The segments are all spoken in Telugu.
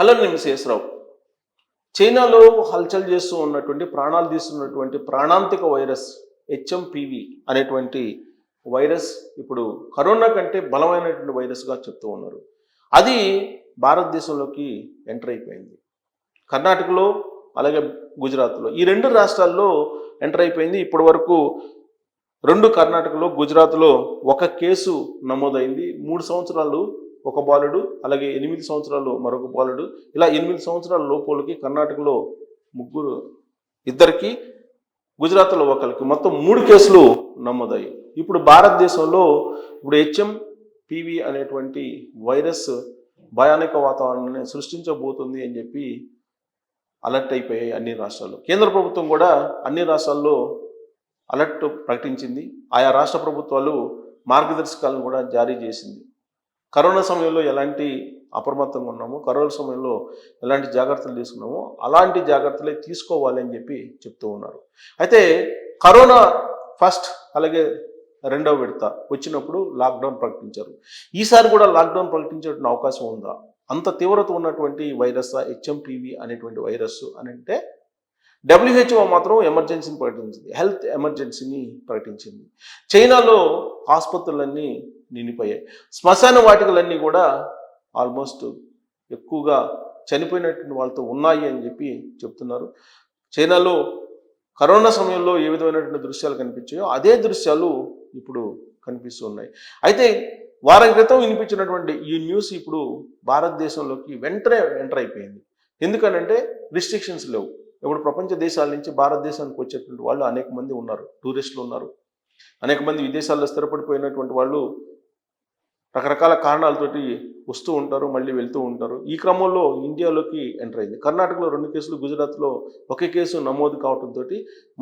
హలో నేను శేషరావు చైనాలో హల్చల్ చేస్తూ ఉన్నటువంటి ప్రాణాలు తీస్తున్నటువంటి ప్రాణాంతిక వైరస్ హెచ్ఎంపివి అనేటువంటి వైరస్ ఇప్పుడు కరోనా కంటే బలమైనటువంటి వైరస్గా చెప్తూ ఉన్నారు. అది భారతదేశంలోకి ఎంటర్ అయిపోయింది. కర్ణాటకలో అలాగే గుజరాత్లో. ఈ రెండు రాష్ట్రాల్లో ఎంటర్ అయిపోయింది. ఇప్పటి వరకు రెండు కర్ణాటకలో గుజరాత్లో ఒక కేసు నమోదైంది. మూడు సంవత్సరాలు ఒక బాలుడు అలాగే ఎనిమిది సంవత్సరాలు మరొక బాలుడు. ఇలా ఎనిమిది సంవత్సరాల లోపలకి కర్ణాటకలో ముగ్గురు ఇద్దరికి గుజరాత్లో ఒకరికి మొత్తం మూడు కేసులు నమోదయ్యాయి. ఇప్పుడు భారతదేశంలో ఇప్పుడు హెచ్ఎం పివి అనేటువంటి వైరస్ భయానక వాతావరణాన్ని సృష్టించబోతుంది అని చెప్పి అలర్ట్ అయిపోయాయి అన్ని రాష్ట్రాలు కేంద్ర ప్రభుత్వం కూడా అన్ని రాష్ట్రాల్లో అలర్ట్ ప్రకటించింది. ఆయా రాష్ట్ర ప్రభుత్వాలు మార్గదర్శకాలను కూడా జారీ చేసింది. కరోనా సమయంలో ఎలాంటి అప్రమత్తంగా ఉన్నామో కరోనా సమయంలో ఎలాంటి జాగ్రత్తలు తీసుకున్నామో అలాంటి జాగ్రత్తలే తీసుకోవాలి అని చెప్పి చెప్తూ ఉన్నారు. అయితే కరోనా ఫస్ట్ అలాగే రెండవ విడత వచ్చినప్పుడు లాక్డౌన్ ప్రకటించారు. ఈసారి కూడా లాక్డౌన్ ప్రకటించే అవకాశం ఉందా? అంత తీవ్రత ఉన్నటువంటి వైరస్ హెచ్ఎంపివి అనేటువంటి వైరస్ అని అంటే డబ్ల్యూహెచ్ఓ మాత్రం ఎమర్జెన్సీని ప్రకటించింది. హెల్త్ ఎమర్జెన్సీని ప్రకటించింది. చైనాలో ఆసుపత్రులన్నీ నిండిపోయాయి. శ్మశాన వాటికలన్నీ కూడా ఆల్మోస్ట్ ఎక్కువగా చనిపోయినటువంటి వాళ్ళతో ఉన్నాయి అని చెప్పి చెప్తున్నారు. చైనాలో కరోనా సమయంలో ఏ విధమైనటువంటి దృశ్యాలు కనిపించాయో అదే దృశ్యాలు ఇప్పుడు కనిపిస్తూ ఉన్నాయి. అయితే వారం క్రితం వినిపించినటువంటి ఈ న్యూస్ ఇప్పుడు భారతదేశంలోకి వెంటనే ఎంటర్ అయిపోయింది. ఎందుకనంటే రిస్ట్రిక్షన్స్ లేవు. ఇప్పుడు ప్రపంచ దేశాల నుంచి భారతదేశానికి వచ్చేటువంటి వాళ్ళు అనేక మంది ఉన్నారు. టూరిస్టులు ఉన్నారు. అనేక మంది విదేశాల్లో స్థిరపడిపోయినటువంటి వాళ్ళు రకరకాల కారణాలతోటి వస్తూ ఉంటారు మళ్ళీ వెళ్తూ ఉంటారు. ఈ క్రమంలో ఇండియాలోకి ఎంటర్ అయింది. కర్ణాటకలో రెండు కేసులు గుజరాత్లో ఒకే కేసు నమోదు కావడంతో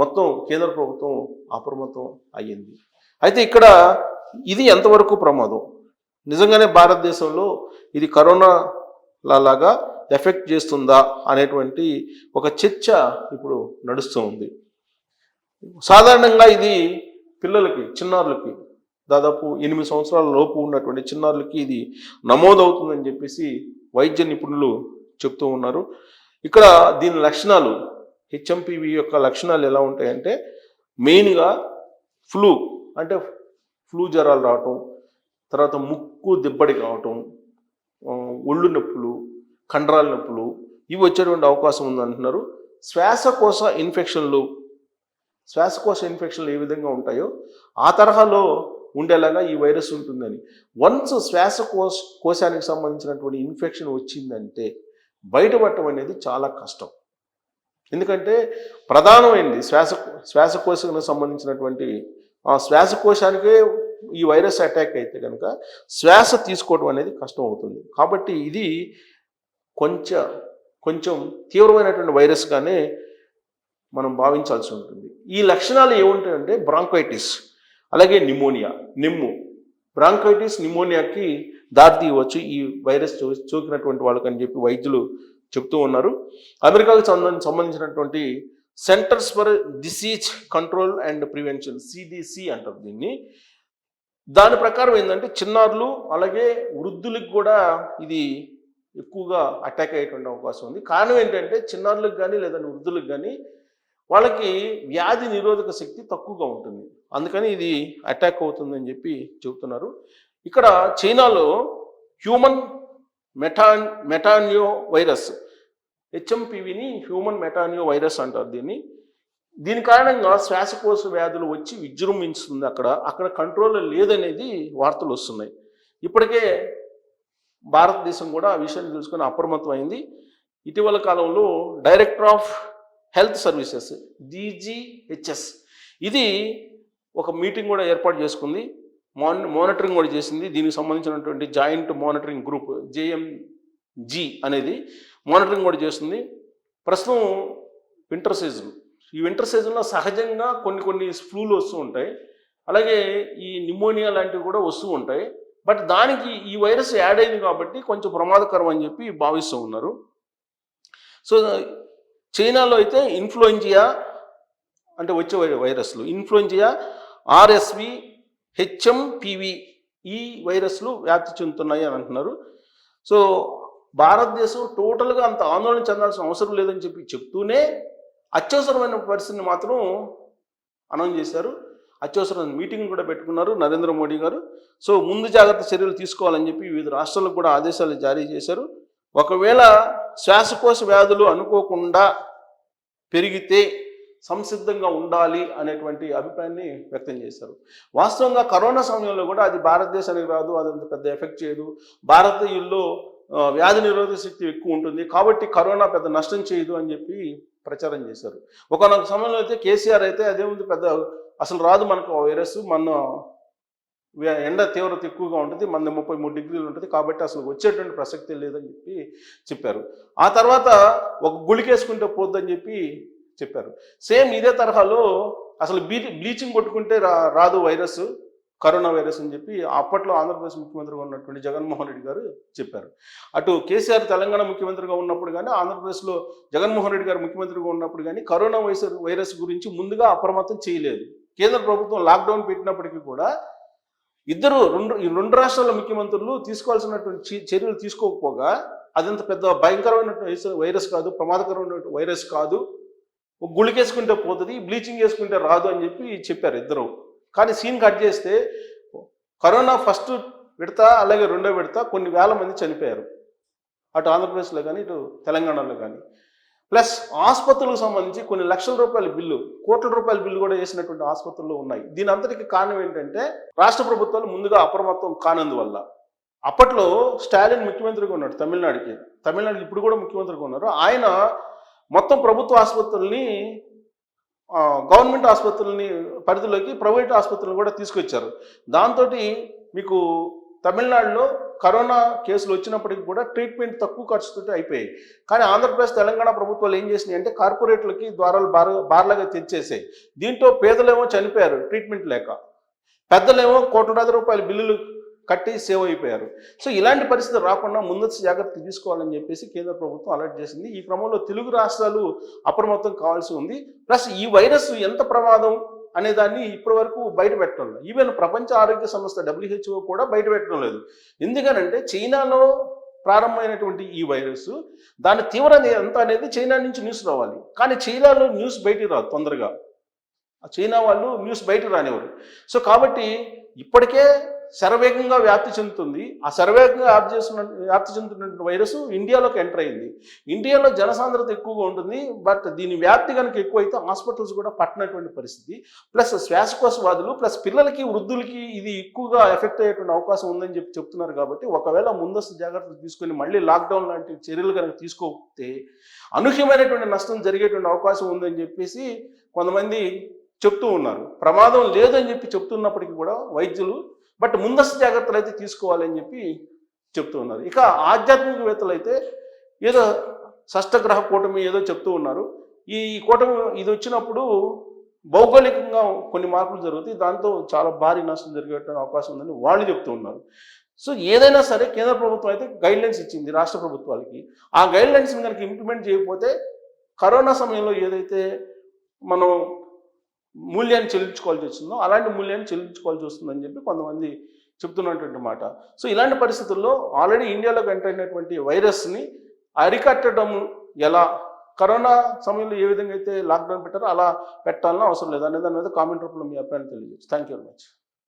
మొత్తం కేంద్ర ప్రభుత్వం అప్రమత్తం అయ్యింది. అయితే ఇక్కడ ఇది ఎంతవరకు ప్రమాదం? నిజంగానే భారతదేశంలో ఇది కరోనా లాగా ఎఫెక్ట్ చేస్తుందా అనేటువంటి ఒక చర్చ ఇప్పుడు నడుస్తూ ఉంది. సాధారణంగా ఇది పిల్లలకి చిన్నారులకి దాదాపు ఎనిమిది సంవత్సరాల లోపు ఉన్నటువంటి చిన్నారులకి ఇది నమోదవుతుందని చెప్పేసి వైద్య నిపుణులు చెప్తూ ఉన్నారు. ఇక్కడ దీని లక్షణాలు హెచ్ఎంపివి యొక్క లక్షణాలు ఎలా ఉంటాయంటే మెయిన్గా ఫ్లూ అంటే ఫ్లూ జ్వరాలు రావటం తర్వాత ముక్కు దిబ్బడి కావటం ఒళ్ళు నొప్పులు కండరాల నొప్పులు ఇవి వచ్చేటువంటి అవకాశం ఉందంటున్నారు. శ్వాసకోశ ఇన్ఫెక్షన్లు శ్వాసకోశ ఇన్ఫెక్షన్లు ఏ విధంగా ఉంటాయో ఆ తరహాలో ఉండేలాగా ఈ వైరస్ ఉంటుందని. వన్స్ శ్వాసకోశ కోశానికి సంబంధించినటువంటి ఇన్ఫెక్షన్ వచ్చిందంటే బయటపడటం అనేది చాలా కష్టం. ఎందుకంటే ప్రధానమైనది శ్వాస శ్వాసకోశకు సంబంధించినటువంటి ఆ శ్వాసకోశానికే ఈ వైరస్ అటాక్ అయితే కనుక శ్వాస తీసుకోవడం అనేది కష్టం అవుతుంది. కాబట్టి ఇది కొంచెం కొంచెం తీవ్రమైనటువంటి వైరస్గానే మనం భావించాల్సి ఉంటుంది. ఈ లక్షణాలు ఏముంటాయంటే బ్రాంకైటిస్ అలాగే నిమోనియా నిమ్ము. బ్రాంకైటిస్ నిమోనియాకి దారి తీయవచ్చు. ఈ వైరస్ చో సోకినటువంటి వాళ్ళకని చెప్పి వైద్యులు చెప్తూ ఉన్నారు. అమెరికాకు సంబంధించినటువంటి centres for disease control and prevention CDC అంటారు దీన్ని. దాని ప్రకారం ఏంటంటే చిన్నారులు అలాగే వృద్ధులకు కూడా ఇది ఎక్కువగా అటాక్ అయ్యేటువంటి అవకాశం ఉంది. కారణం ఏంటంటే చిన్నారులకు కానీ లేదంటే వృద్ధులకు కానీ వాళ్ళకి వ్యాధి నిరోధక శక్తి తక్కువగా ఉంటుంది. అందుకని ఇది అటాక్ అవుతుందని చెప్పి చెబుతున్నారు. ఇక్కడ చైనాలో హ్యూమన్ మెటాన్ మెటానియో వైరస్ హెచ్ఎంపివిని హ్యూమన్ మెటానియో వైరస్ అంటారు దీన్ని. దీని కారణంగా శ్వాసకోశ వ్యాధులు వచ్చి విజృంభిస్తుంది అక్కడ. అక్కడ కంట్రోల్ లేదనేది వార్తలు వస్తున్నాయి. ఇప్పటికే భారతదేశం కూడా ఆ విషయాన్ని తెలుసుకొని అప్రమత్తం అయింది ఇటీవల కాలంలో director of health services DGHS. ఇది ఒక మీటింగ్ కూడా ఏర్పాటు చేసుకుంది. మాన్ మానిటరింగ్ కూడా చేసింది. దీనికి సంబంధించినటువంటి జాయింట్ మానిటరింగ్ గ్రూప్ జేఎంజి అనేది మానిటరింగ్ కూడా చేస్తుంది. ప్రస్తుతం వింటర్ సీజన్. ఈ వింటర్ సీజన్లో సహజంగా కొన్ని కొన్ని ఫ్లూలు వస్తూ ఉంటాయి. అలాగే ఈ నిమోనియా లాంటివి కూడా వస్తూ ఉంటాయి. బట్ దానికి ఈ వైరస్ యాడ్ అయింది కాబట్టి కొంచెం ప్రమాదకరం అని చెప్పి భావిస్తూ ఉన్నారు. సో చైనాలో అయితే ఇన్ఫ్లుయెంజియా అంటే వచ్చే వై- వైరస్లు. ఇన్ఫ్లుయెంజియా ఆర్ఎస్వి హెచ్ఎంపివి ఈ వైరస్లు వ్యాప్తి చెందుతున్నాయి అని అంటున్నారు. సో భారతదేశం టోటల్గా అంత ఆందోళన చెందాల్సిన అవసరం లేదని చెప్పి చెప్తూనే అత్యవసరమైన పరిస్థితిని మాత్రం అనౌన్స్ చేశారు. అత్యవసరమైన మీటింగ్ కూడా పెట్టుకున్నారు నరేంద్ర మోడీ గారు. సో ముందు జాగ్రత్త చర్యలు తీసుకోవాలని చెప్పి వివిధ రాష్ట్రాలకు కూడా ఆదేశాలు జారీ చేశారు. ఒకవేళ శ్వాసకోశ వ్యాధులు అనుకోకుండా పెరిగితే సంసిద్ధంగా ఉండాలి అనేటువంటి అభిప్రాయాన్ని వ్యక్తం చేశారు. వాస్తవంగా కరోనా సమయంలో కూడా అది భారతదేశానికి రాదు అదంత పెద్ద ఎఫెక్ట్ చేయదు. భారతీయుల్లో వ్యాధి నిరోధక శక్తి ఎక్కువ ఉంటుంది కాబట్టి కరోనా పెద్ద నష్టం చేయదు అని చెప్పి ప్రచారం చేశారు. ఒకనొక సమయంలో అయితే కేసీఆర్ అయితే అదేముంది పెద్ద అసలు రాదు మనకు ఆ వైరస్ మన ఎండ తీవ్రత ఎక్కువగా ఉంటుంది మంది ముప్పై మూడు డిగ్రీలు ఉంటుంది కాబట్టి అసలు వచ్చేటువంటి ప్రసక్తి లేదని చెప్పి చెప్పారు. ఆ తర్వాత ఒక గుళికేసుకుంటే పోద్దని చెప్పి చెప్పారు. సేమ్ ఇదే తరహాలో అసలు బీ బ్లీచింగ్ కొట్టుకుంటే రా రాదు వైరస్ కరోనా వైరస్ అని చెప్పి అప్పట్లో ఆంధ్రప్రదేశ్ ముఖ్యమంత్రిగా ఉన్నటువంటి జగన్మోహన్ రెడ్డి గారు చెప్పారు. అటు కేసీఆర్ తెలంగాణ ముఖ్యమంత్రిగా ఉన్నప్పుడు కానీ ఆంధ్రప్రదేశ్లో జగన్మోహన్ రెడ్డి గారు ముఖ్యమంత్రిగా ఉన్నప్పుడు కానీ కరోనా వైరస్ వైరస్ గురించి ముందుగా అప్రమత్తం చేయలేదు. కేంద్ర ప్రభుత్వం లాక్డౌన్ పెట్టినప్పటికీ కూడా ఇద్దరు రెండు ఈ రెండు రాష్ట్రాల ముఖ్యమంత్రులు తీసుకోవాల్సినటువంటి చర్యలు తీసుకోకపోగా అదంత పెద్ద భయంకరమైనటువంటి వైరస్ కాదు ప్రమాదకరమైన వైరస్ కాదు. గుళికేసుకుంటే పోతుంది బ్లీచింగ్ వేసుకుంటే రాదు అని చెప్పి చెప్పారు ఇద్దరు. కానీ సీన్ కట్ చేస్తే కరోనా ఫస్ట్ విడత అలాగే రెండో విడత కొన్ని వేల మంది చనిపోయారు. అటు ఆంధ్రప్రదేశ్లో కానీ ఇటు తెలంగాణలో కానీ. ప్లస్ ఆసుపత్రులకు సంబంధించి కొన్ని లక్షల రూపాయల బిల్లు కోట్ల రూపాయల బిల్లు కూడా వేసినటువంటి ఆసుపత్రులు ఉన్నాయి. దీని అంతటికి కారణం ఏంటంటే రాష్ట్ర ప్రభుత్వాలు ముందుగా అప్రమత్తం కానందువల్ల అప్పట్లో స్టాలిన్ ముఖ్యమంత్రిగా ఉన్నాడు తమిళనాడుకి. తమిళనాడు ఇప్పుడు కూడా ముఖ్యమంత్రిగా ఉన్నారు. ఆయన మొత్తం ప్రభుత్వ ఆసుపత్రుల్ని గవర్నమెంట్ ఆసుపత్రుల్ని పరిధిలోకి ప్రైవేట్ ఆసుపత్రులను కూడా తీసుకొచ్చారు. దాంతో మీకు తమిళనాడులో కరోనా కేసులు వచ్చినప్పటికీ కూడా ట్రీట్మెంట్ తక్కువ ఖర్చుతో అయిపోయాయి. కానీ ఆంధ్రప్రదేశ్ తెలంగాణ ప్రభుత్వాలు ఏం చేసినాయి అంటే కార్పొరేట్లకి ద్వారాలు బార్ బార్లాగా తెచ్చేసాయి దీంతో పేదలేమో చనిపోయారు ట్రీట్మెంట్ లేక. పెద్దలేమో కోట్లాది రూపాయల బిల్లులు కట్టి సేవ్ అయిపోయారు. సో ఇలాంటి పరిస్థితి రాకుండా ముందస్తు జాగ్రత్తలు తీసుకోవాలని చెప్పేసి కేంద్ర ప్రభుత్వం అలర్ట్ చేసింది. ఈ క్రమంలో తెలుగు రాష్ట్రాలు అప్రమత్తం కావాల్సి ఉంది. ప్లస్ ఈ వైరస్ ఎంత ప్రమాదం అనే దాన్ని ఇప్పటి వరకు బయట పెట్టడం లేదు. ఈవెన్ ప్రపంచ ఆరోగ్య సంస్థ డబ్ల్యూహెచ్ఓ కూడా బయట పెట్టడం లేదు. ఎందుకనంటే చైనాలో ప్రారంభమైనటువంటి ఈ వైరస్ దాని తీవ్రత ఎంత అనేది చైనా నుంచి న్యూస్ రావాలి. కానీ చైనాలో న్యూస్ బయటికి రాదు తొందరగా. చైనా వాళ్ళు న్యూస్ బయటకు రానివ్వరు. సో కాబట్టి ఇప్పటికే శరవేగంగా వ్యాప్తి చెందుతుంది. ఆ శరవేగంగా వ్యాప్తి చేస్తున్న వ్యాప్తి చెందుతున్న వైరస్ ఇండియాలోకి ఎంటర్ అయింది. ఇండియాలో జనసాంద్రత ఎక్కువగా ఉంటుంది. బట్ దీని వ్యాప్తి కనుక ఎక్కువైతే హాస్పిటల్స్ కూడా పట్టినటువంటి పరిస్థితి. ప్లస్ శ్వాసకోశ వ్యాధులు ప్లస్ పిల్లలకి వృద్ధులకి ఇది ఎక్కువగా ఎఫెక్ట్ అయ్యేటువంటి అవకాశం ఉందని చెప్పి చెప్తున్నారు కాబట్టి ఒకవేళ ముందస్తు జాగ్రత్తలు తీసుకొని మళ్ళీ లాక్డౌన్ లాంటి చర్యలు కనుక తీసుకోకపోతే అనూహ్యమైనటువంటి నష్టం జరిగేటువంటి అవకాశం ఉందని చెప్పేసి కొంతమంది చెప్తూ ఉన్నారు. ప్రమాదం లేదని చెప్పి చెప్తున్నప్పటికీ కూడా వైద్యులు బట్ ముందస్తు జాగ్రత్తలు అయితే తీసుకోవాలని చెప్పి చెప్తూ ఉన్నారు. ఇక ఆధ్యాత్మికవేత్తలు అయితే ఏదో షష్టగ్రహ కూటమి ఏదో చెప్తూ ఉన్నారు. ఈ కూటమి ఇది వచ్చినప్పుడు భౌగోళికంగా కొన్ని మార్పులు జరుగుతాయి. దాంతో చాలా భారీ నష్టం జరిగే అవకాశం ఉందని వాళ్ళు చెప్తూ ఉన్నారు. సో ఏదైనా సరే కేంద్ర ప్రభుత్వం అయితే గైడ్లైన్స్ ఇచ్చింది రాష్ట్ర ప్రభుత్వాలకి. ఆ గైడ్లైన్స్ కనుక ఇంప్లిమెంట్ చేయకపోతే కరోనా సమయంలో ఏదైతే మనం మూల్యాన్ని చెల్లించుకోవాల్సి వస్తుందో అలాంటి మూల్యాన్ని చెల్లించుకోవాల్సి వస్తుందని చెప్పి కొంతమంది చెప్తున్నటువంటి మాట. సో ఇలాంటి పరిస్థితుల్లో ఆల్రెడీ ఇండియాలోకి ఎంటర్ అయినటువంటి వైరస్ని అరికట్టడం ఎలా కరోనా సమయంలో ఏ విధంగా అయితే లాక్డౌన్ పెట్టారో అలా పెట్టాలని అవసరం లేదు అనే దాని మీద కామెంట్ రూపంలో మీ అభిప్రాయం తెలియజేచ్చు థ్యాంక్ యూ వెరీ మచ్